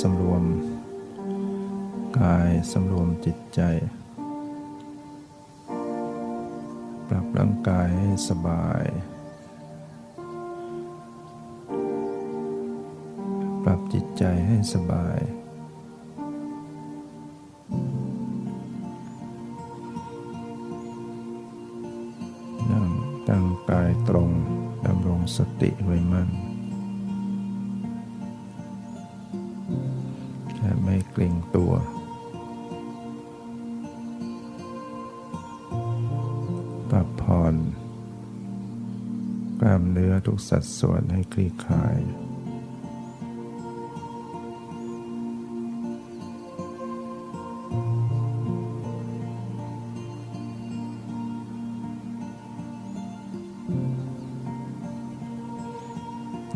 สำรวม กายสำรวมจิตใจ ปรับร่างกายให้สบาย ปรับจิตใจให้สบายนั่งตั้งกายตรงดำรงสติไว้มั่น เกรงตัว ปรับผ่อน กล้ามเนื้อทุกสัดส่วนให้คลี่คลาย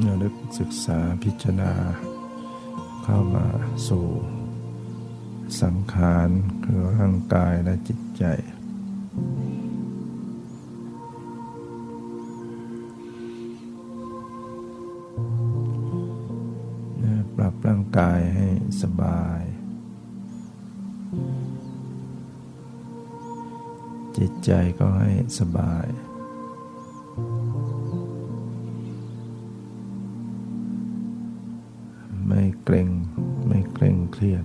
ระลึกศึกษาพิจารณาเข้ามาสู่ สังขารคือร่างกายและจิตใจ ปรับร่างกายให้สบาย จิตใจก็ให้สบายไม่เกรงไม่เกรงเครียด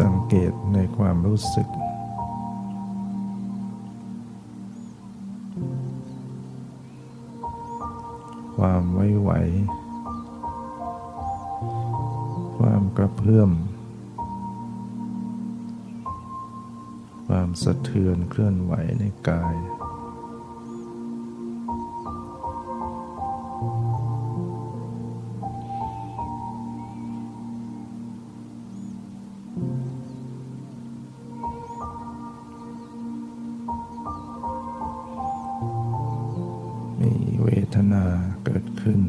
สังเกตในความรู้สึก ความไว้ไหว ความกระเพื่อม ความสะเทือนเคลื่อนไหวในกายาเกิดขึ้น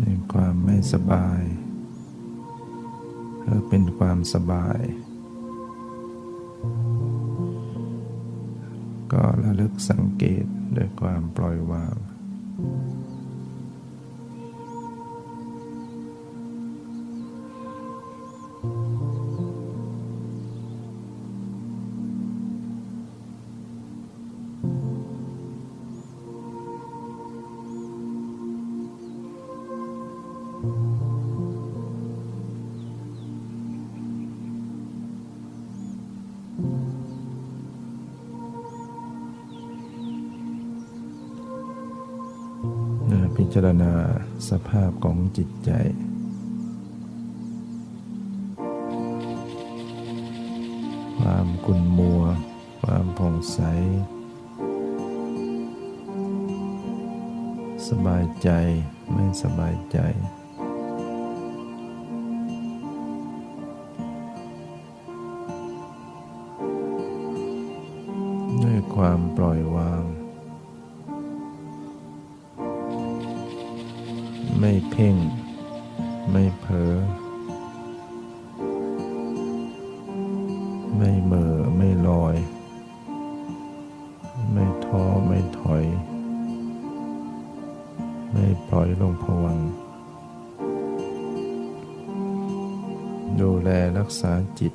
ในความไม่สบายหรือเป็นความสบาย ก็ระลึกสังเกตด้วยความปล่อยวาง สภาพของจิตใจ ความกุนมัว ความผ่องใส สบายใจไม่สบายใจด้วยความปล่อยวาง เพ่ง ไม่เผลอไม่เม่อไม่ลอย ไม่ท้อไม่ถอย ไม่ปล่อยลงผวัง ดูแลรักษาจิต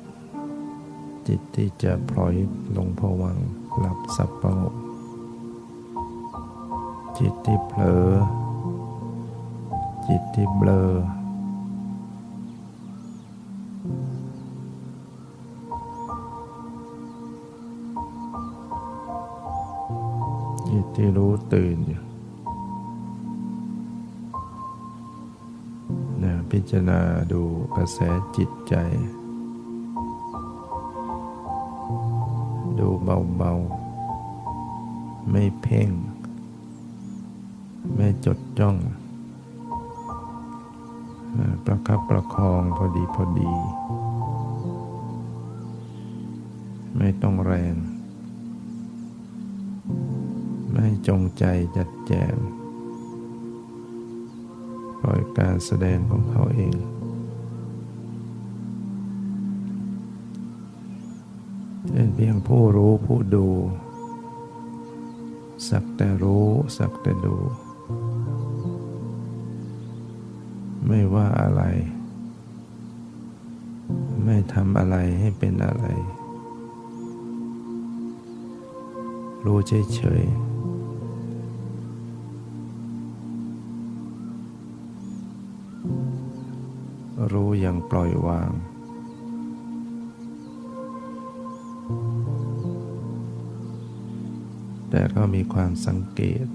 จิตที่จะปล่อยลงผวังหลับสับประงกจิตที่เผลอ จิตที่เบลอ จิตที่รู้ตื่นอยู่นะพิจารณาดูกระแสจิตใจ ดูเบาๆ ไม่เพ่ง ไม่จดจ้อง ประคับประคองพอดีพอดี ไม่ต้องแรง ไม่จงใจจัดแจงปล่อยการแสดงของเขาเอง เป็นเพียงผู้รู้ผู้ดู สักแต่รู้ สักแต่ดู ไม่ว่าอะไร ไม่ทำอะไรให้เป็นอะไร รู้เฉยๆรู้อย่างปล่อยวาง แต่ก็มีความสังเกต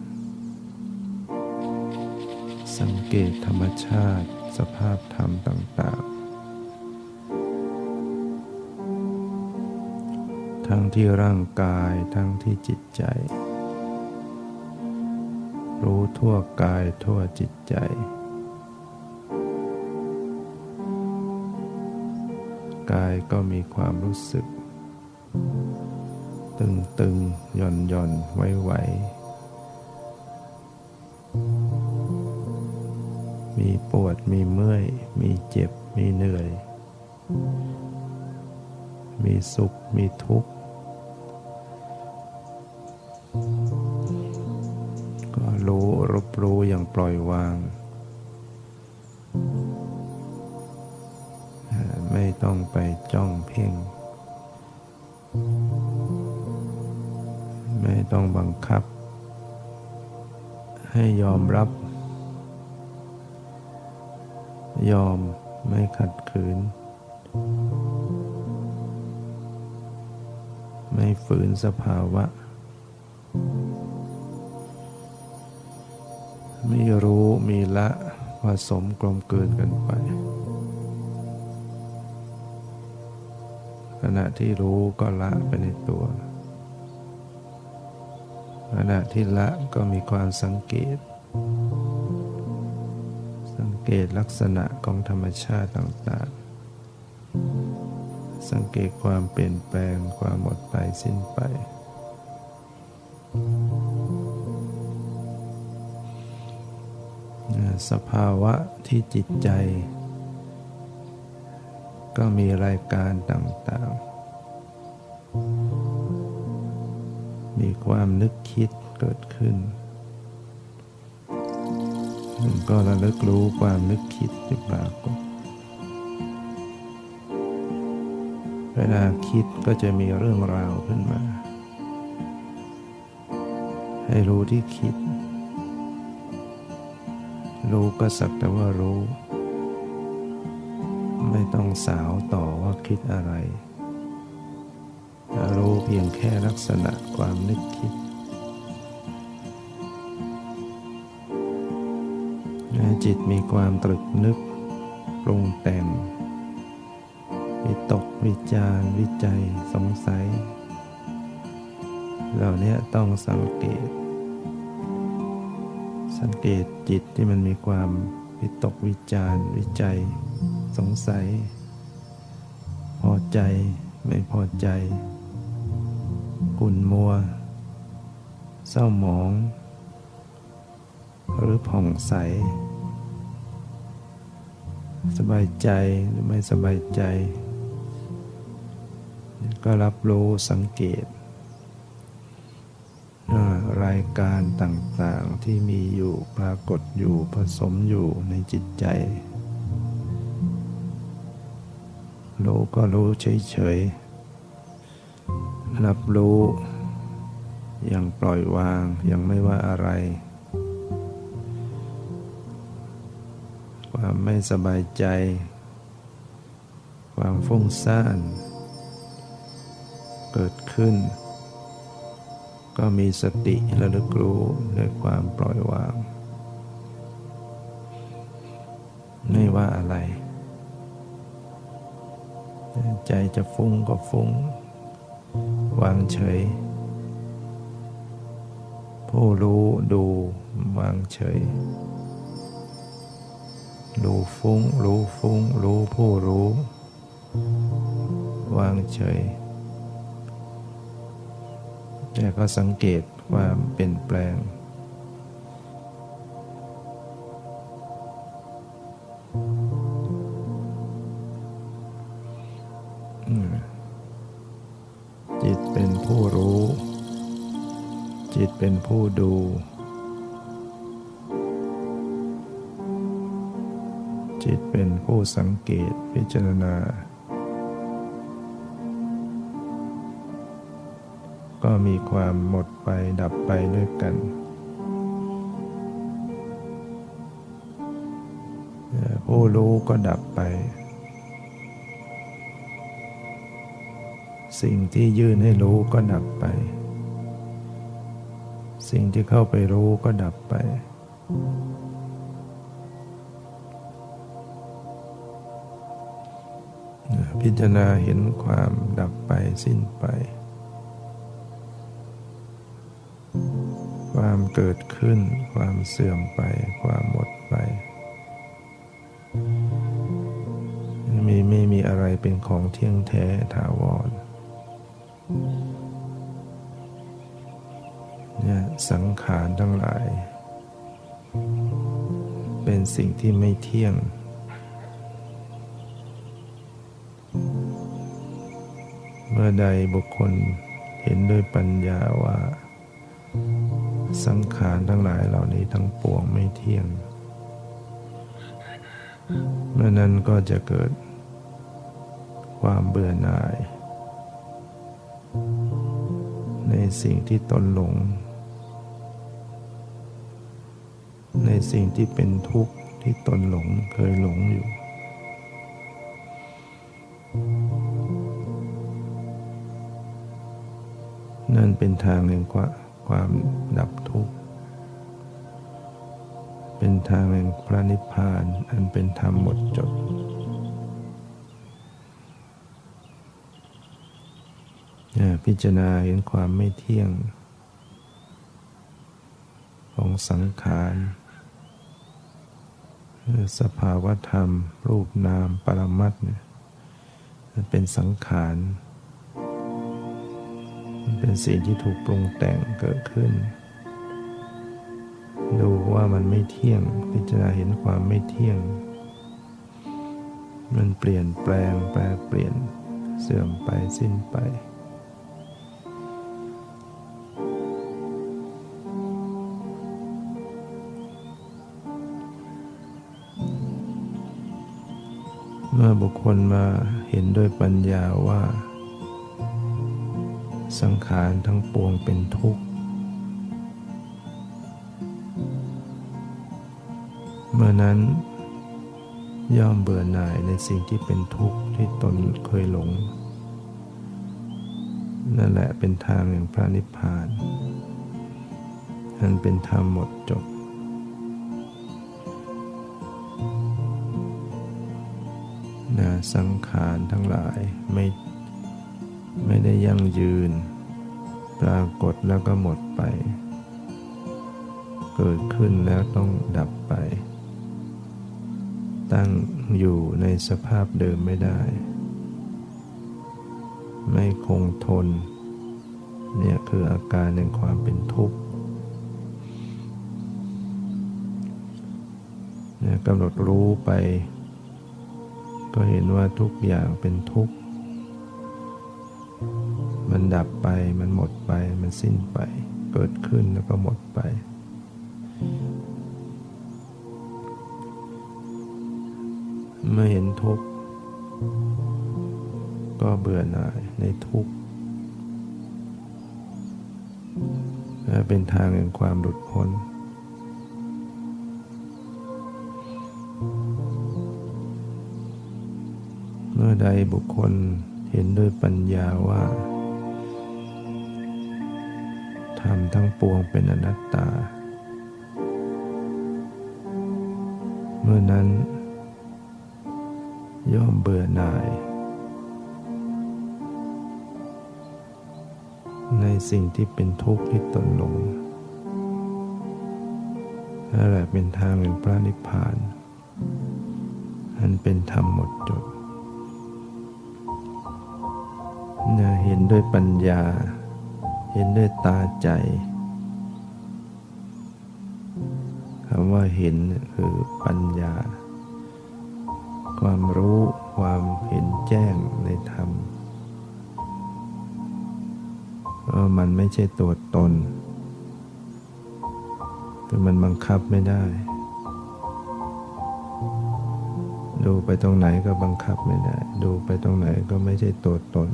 สังเกตธรรมชาติสภาพธรรมต่าง ๆ ทั้งที่ร่างกายทั้งที่จิตใจ รู้ทั่วกายทั่วจิตใจ กายก็มีความรู้สึก ตึงตึงหย่อนหย่อนไหวไมีเมื่อย มีเจ็บ มีเหนื่อย มีสุข มีทุกข์ ก็รู้รับรู้อย่างปล่อยวาง สภาวะไม่รู้มีละผสมกลมเกินกันไป ขณะที่รู้ก็ละไปในตัว ขณะที่ละก็มีความสังเกต สังเกตลักษณะของธรรมชาติต่างๆ สังเกตความเปลี่ยนแปลงความหมดไปสิ้นไป สภาวะที่จิตใจ ก็มีรายการต่างๆ มีความนึกคิดเกิดขึ้นก็ระลึกรู้ความนึกคิดที่ปรากฏ ลาคิดก็จะมีเรื่องราวขึ้นมา ให้รู้ที่คิด รู้ก็สักแต่ว่ารู้ ไม่ต้องสาวต่อว่าคิดอะไร รู้เพียงแค่ลักษณะความนึกคิดจิตมีความตรึกนึกปรุงแต่ง วิตกวิจารวิจัยสงสัย เหล่านี้ต้องสังเกต สังเกตจิตที่มันมีความวิตกวิจารวิจัย สงสัย พอใจไม่พอใจขุ่นมัว เศร้าหมอง หรือผ่องใส สบายใจหรือไม่สบายใจ ก็รับรู้สังเกต รายการต่างๆที่มีอยู่ปรากฏอยู่ผสมอยู่ในจิตใจ รู้ก็รู้เฉยๆ รับรู้อย่างปล่อยวางยังไม่ว่าอะไร ความไม่สบายใจ ความฟุ้งซ่าน เกิดขึ้น ก็มีสติระลึกรู้ด้วยความปล่อยวาง ไม่ว่าอะไร ใจจะฟุ้งก็ฟุ้ง วางเฉย ผู้รู้ดูวางเฉยรู้ฟุ้ง รู้ฟุ้ง รู้ผู้รู้ วางเฉย แต่ก็สังเกตความเปลี่ยนแปลง จิตเป็นผู้รู้ จิตเป็นผู้ดูจิตเป็นผู้สังเกตพิจารณา ก็มีความหมดไปดับไปด้วยกัน ผู้รู้ก็ดับไป สิ่งที่ยื่นให้รู้ก็ดับไป สิ่งที่เข้าไปรู้ก็ดับไปพิจารณาเห็นความดับไปสิ้นไป เกิดขึ้น ความเสื่อมไป ความหมดไปมีไม่มีอะไรเป็นของเที่ยงแท้ถาวรเนี่ยสังขารทั้งหลาย เป็นสิ่งที่ไม่เที่ยง เมื่อใดบุคคลเห็นด้วยปัญญาว่า สังขารทั้งหลายเหล่านี้ทั้งปวงไม่เที่ยงเมื่อนั้นก็จะเกิดความเบื่อหน่าย ในสิ่งที่ตนหลง ในสิ่งที่เป็นทุกข์ที่ตนหลงเคยหลงอยู่ นั่นเป็นทางแห่งความความดับ เป็นทางแห่งพระนิพพานอันเป็นธรรมหมดจดเนี่ยพิจารณาเห็นความไม่เที่ยง ของสังขารสภาวธรรม รูปนามปรมัตเนี่ยมันเป็นสังขาร มันเป็นสิ่งที่ถูกปรุงแต่งเกิดขึ้น ดูว่ามันไม่เที่ยง พิจารณาเห็นความไม่เที่ยง มันเปลี่ยนแปลงแปลเปลี่ยนเสื่อมไปสิ้นไป เมื่อบุคคลมาเห็นด้วยปัญญาว่า สังขารทั้งปวงเป็นทุกข์ มื่อนั้น ย่อมเบื่อหน่ายในสิ่งที่เป็นทุกข์ที่ตนเคยหลง นั่นแหละเป็นทางแห่งพระนิพพานอันเป็นธรรมหมดจดนะสังขารทั้งหลายไม่ไม่ได้ยั่งยืน ปรากฏแล้วก็หมดไป เกิดขึ้นแล้วต้องดับไป ตั้งอยู่ในสภาพเดิมไม่ได้ ไม่คงทน เนี่ยคืออาการแห่งความเป็นทุกข์เนี่ยกำหนดรู้ไป ก็เห็นว่าทุกอย่างเป็นทุกข์ มันดับไป มันหมดไป มันสิ้นไป เกิดขึ้นแล้วก็หมดไป เมื่อเห็นทุกข์ก็เบื่อหน่ายในทุกข์และเป็นทางแห่งความหลุดพ้น เมื่อใดบุคคลเห็นด้วยปัญญาว่าธธรรมทั้งปวงเป็นอนัตตา เมื่อนั้น ย่อมเบื่อหน่าย ในสิ่งที่เป็นทุกข์ที่ตนหลงนั่นแหละเป็นทางแห่งพระนิพพาน อันเป็นธรรมหมดจดเนี่ยเห็นด้วยปัญญา เห็นด้วยตาใจคำว่าเห็นคือปัญญา ความรู้ความเห็นแจ้งในธรรมว่ามันไม่ใช่ตัวตนคือมันบังคับไม่ได้ ดูไปตรงไหนก็บังคับไม่ได้ ดูไปตรงไหนก็ไม่ใช่ตัวตน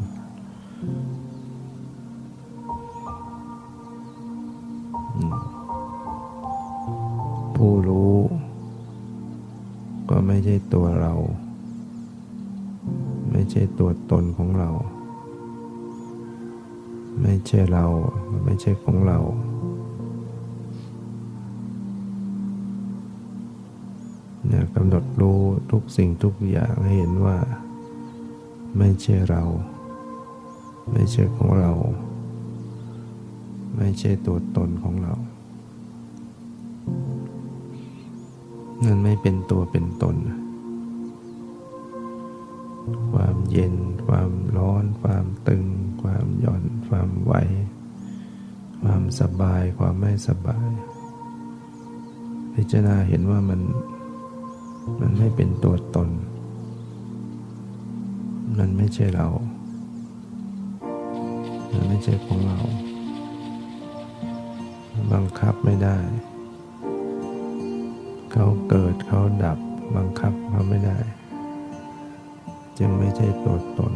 ผู้รู้ ใช่ตัวเรา ไม่ใช่ตัวตนของเรา ไม่ใช่เรา ไม่ใช่ของเรา เนี่ยกำหนดรู้ทุกสิ่งทุกอย่างให้เห็นว่า ไม่ใช่เรา ไม่ใช่ของเรา ไม่ใช่ตัวตนของเรา นั่นไม่เป็นตัวเป็นตน ความเย็น ความร้อน ความตึง ความหย่อน ความไหว ความสบาย ความไม่สบาย พิจารณาเห็นว่ามัน มันไม่เป็นตัวตน มันไม่ใช่เรา มันไม่ใช่ของเรา บังคับไม่ได้ เขาเกิดเขาดับบังคับเขาไม่ได้ จึงไม่ใช่ตัวตน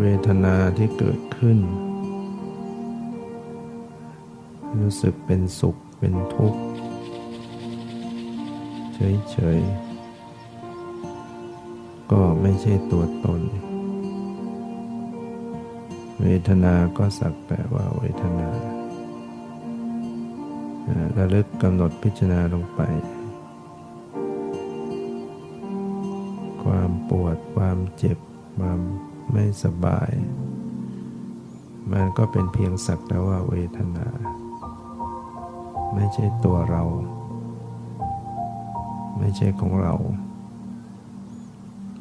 เวทนาที่เกิดขึ้น รู้สึกเป็นสุขเป็นทุกข์ เฉยๆ ก็ไม่ใช่ตัวตน เวทนาก็สักแต่ว่าเวทนา ระลึกกำหนดพิจารณาลงไป ความปวดความเจ็บ ความไม่สบาย มันก็เป็นเพียงสักแต่ว่าเวทนา ไม่ใช่ตัวเรา ไม่ใช่ของเรา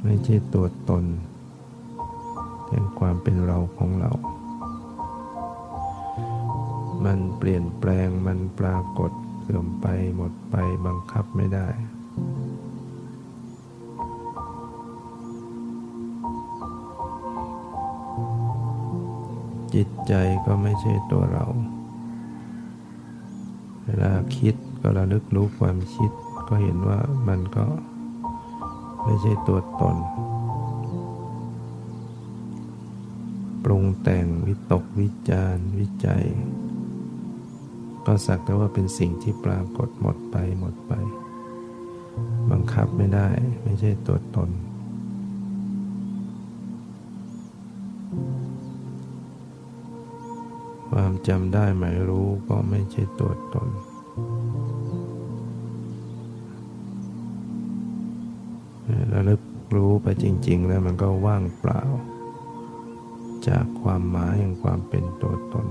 ไม่ใช่ตัวตนแห่งความเป็นเราของเรา มันเปลี่ยนแปลงมันปรากฏเสื่อมไปหมดไปบังคับไม่ได้จิตใจก็ไม่ใช่ตัวเรา เวลาคิดก็ระลึกรู้ความคิด ก็เห็นว่ามันก็ไม่ใช่ตัวตน ปรุงแต่งวิตกวิจารวิจัย ก็สักแต่ว่าเป็นสิ่งที่ปรากฏหมดไปหมดไป บังคับไม่ได้ไม่ใช่ตัวตน ความจำได้หมายรู้ก็ไม่ใช่ตัวตนระลึกรู้ไปจริง ๆ แล้วมันก็ว่างเปล่า จากความหมายแห่งความเป็นตัวตน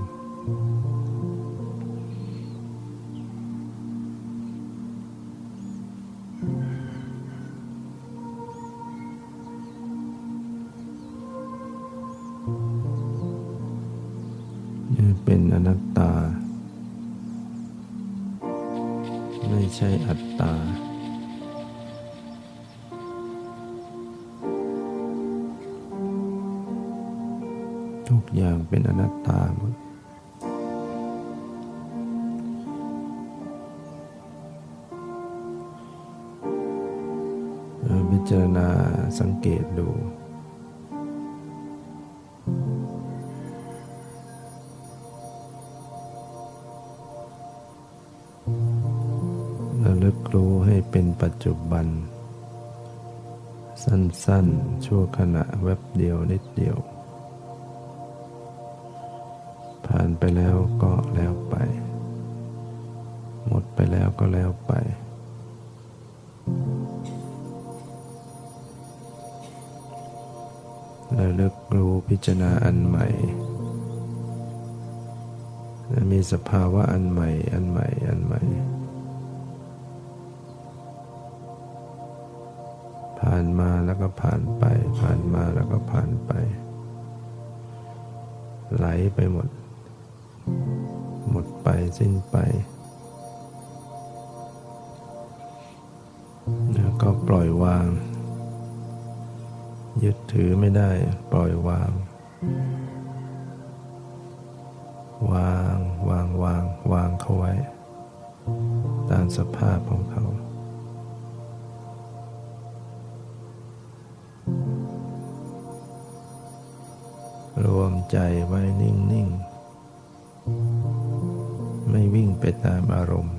พิจารณาสังเกตดู ระลึกรู้ให้เป็นปัจจุบัน สั้นๆ ชั่วขณะแวบเดียวนิดเดียว ผ่านไปแล้วก็แล้วไป หมดไปแล้วก็แล้วไป จารณาอันใหม่ มีสภาวะอันใหม่ อันใหม่ อันใหม่ ผ่านมาแล้วก็ผ่านไป ผ่านมาแล้วก็ผ่านไป ไหลไปหมด หมดไปสิ้นไปแล้วก็ปล่อยวาง ยึดถือไม่ได้ปล่อยวาง วางวางวางวางเขาไว้ ตามสภาพของเขารวมใจไว้นิ่ง ๆ ไม่วิ่งไปตามอารมณ์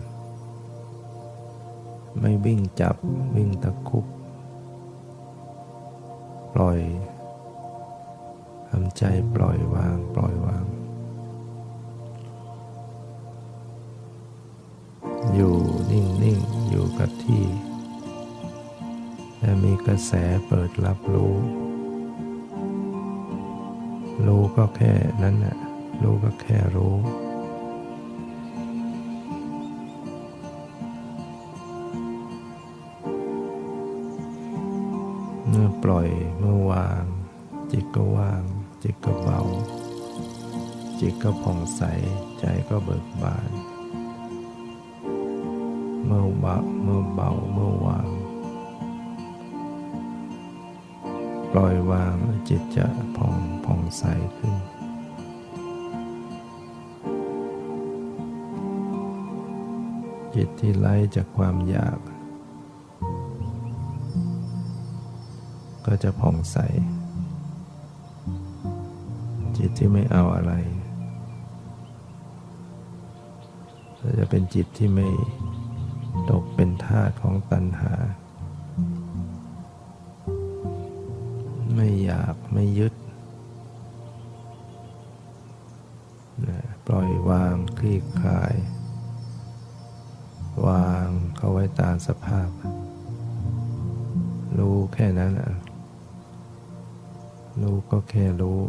ไม่วิ่งจับวิ่งตะคุบ ปล่อย ทำใจปล่อยวางปล่อยวาง อยู่นิ่งๆอยู่กับที่และมีกระแสเปิดรับรู้ รู้ก็แค่นั้นน่ะรู้ก็แค่รู้เมื่อปล่อยเมื่อวาง จิตก็ว่าง จิตก็เบา จิตก็ผ่องใส ใจก็เบิกบาน เมื่อเบาเมื่อเบาเมื่อวาง ปล่อยวางจิตจะผ่องผ่องใสขึ้นจิตที่ไล่จากความอยาก ก็จะผ่องใส ตที่ไม่เอาอะไรก็จะเป็นจิตที่ไม่ตกเป็นทาสของตัณหา ไม่อยากไม่ยึดนะปล่อยวางคลี่คลาย วางเข้าไว้ตามสภาพ รู้แค่นั้นอะรู้ก็แค่รู้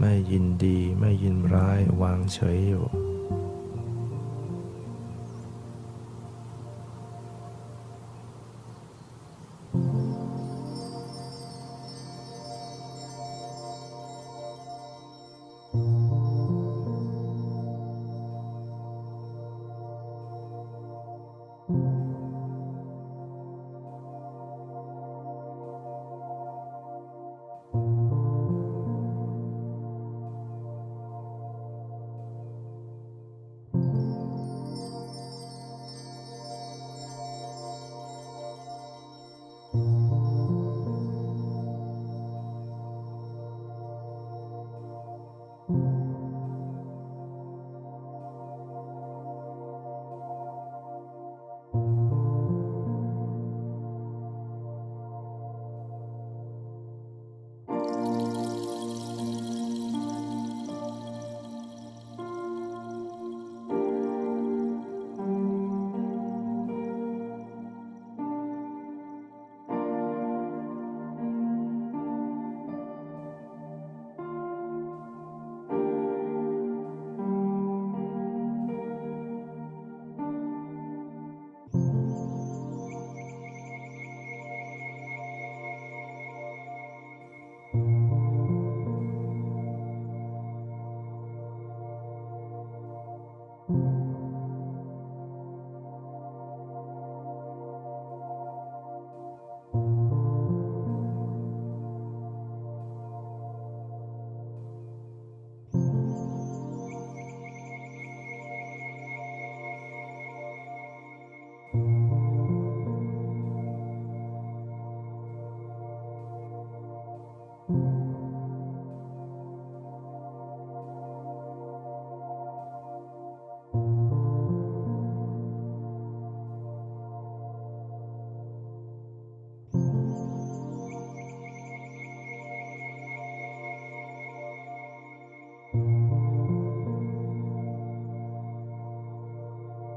ไม่ยินดี ไม่ยินร้ายวางเฉยอยู่